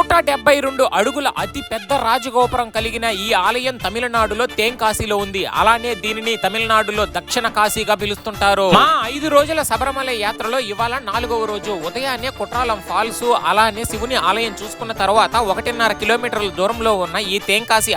నూట డెబ్బై రెండు అడుగుల అతి పెద్ద రాజగోపురం కలిగిన ఈ ఆలయం తమిళనాడులో తేంకాశీలో ఉంది. అలానే దీనిని తమిళనాడులో దక్షిణ కాశీగా పిలుస్తుంటారు. మా ఐదు రోజుల శబరిమల యాత్రలో ఇవాళ నాలుగవ రోజు ఉదయాన్నే కుట్రాలం ఫాల్స్ అలానే శివుని ఆలయం చూసుకున్న తర్వాత ఒకటిన్నర కిలోమీటర్ల దూరంలో ఉన్న ఈ తేంకాశీ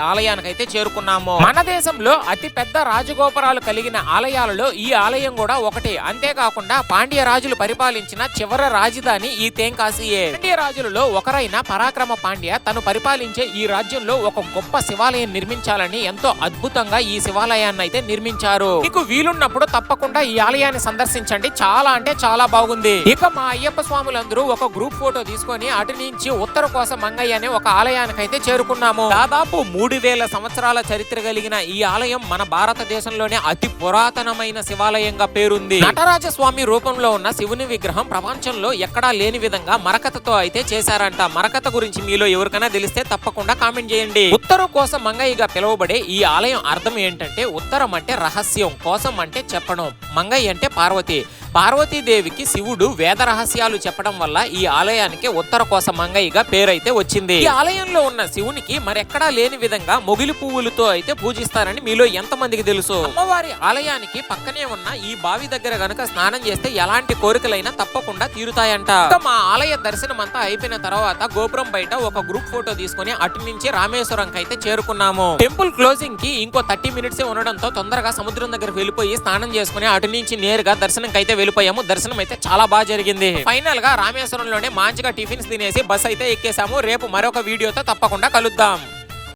అయితే చేరుకున్నాము. మన దేశంలో అతి పెద్ద రాజగోపురాలు కలిగిన ఆలయాలలో ఈ ఆలయం కూడా ఒకటి. అంతేకాకుండా పాండ్య రాజులు పరిపాలించిన చివరి రాజధాని ఈ తేంకాశీయే. పాండ్య రాజులలో ఒకరైన పరా పరాక్రమ పాండ్య తను పరిపాలించే ఈ రాజ్యంలో ఒక గొప్ప శివాలయం నిర్మించాలని ఎంతో అద్భుతంగా ఈ శివాలయాన్ని అయితే నిర్మించారు. మీకు వీలున్నప్పుడు తప్పకుండా ఈ ఆలయాన్ని సందర్శించండి. చాలా అంటే చాలా బాగుంది. ఇక మా అయ్యప్ప స్వాములందరూ ఒక గ్రూప్ ఫోటో తీసుకొని అటు నుంచి ఉత్తర కోసం మంగయ్య అనే ఒక ఆలయానికైతే చేరుకున్నాము. దాదాపు మూడు వేల సంవత్సరాల చరిత్ర కలిగిన ఈ ఆలయం మన భారతదేశంలోనే అతి పురాతనమైన శివాలయంగా పేరుంది. నటరాజ స్వామి రూపంలో ఉన్న శివుని విగ్రహం ప్రపంచంలో ఎక్కడా లేని విధంగా మరకతతో అయితే చేశారంట. మరకత గురించి మీలో ఎవరికైనా తెలిస్తే తప్పకుండా కామెంట్ చేయండి. ఉత్తరం కోసం మంగయ్యగా పిలువబడే ఈ ఆలయం అర్థం ఏంటంటే ఉత్తరం అంటే రహస్యం కోసం అంటే చెప్పడం. మంగయ్య అంటే పార్వతి. పార్వతీదేవికి శివుడు వేద రహస్యాలు చెప్పడం వల్ల ఈ ఆలయానికి ఉత్తర కోస మంగయ్యగా పేరైతే వచ్చింది. ఈ ఆలయంలో ఉన్న శివునికి మరెక్కడా లేని విధంగా మొగిలి పువ్వులతో అయితే పూజిస్తారని మీలో ఎంతమందికి తెలుసు? అమ్మవారి ఆలయానికి పక్కనే ఉన్న ఈ బావి దగ్గర గనుక స్నానం చేస్తే ఎలాంటి కోరికలైనా తప్పకుండా తీరుతాయంట. మా ఆలయ దర్శనం అంతా అయిపోయిన తర్వాత గోపురం బయట ఒక గ్రూప్ ఫోటో తీసుకొని అటు నుంచి రామేశ్వరం అయితే చేరుకున్నాము. టెంపుల్ క్లోజింగ్కి ఇంకో థర్టీ మినిట్స్ ఉండడంతో తొందరగా సముద్రం దగ్గర వెళ్ళిపోయి స్నానం చేసుకుని అటు నుంచి నేరుగా దర్శనం అయితే వెళ్ళిపోయాము. దర్శనం అయితే చాలా బాగా జరిగింది. ఫైనల్గా రామేశ్వరంలోనే మంచిగా టిఫిన్స్ తినేసి బస్ అయితే ఎక్కేసాము. రేపు మరొక వీడియోతో తప్పకుండా కలుద్దాం.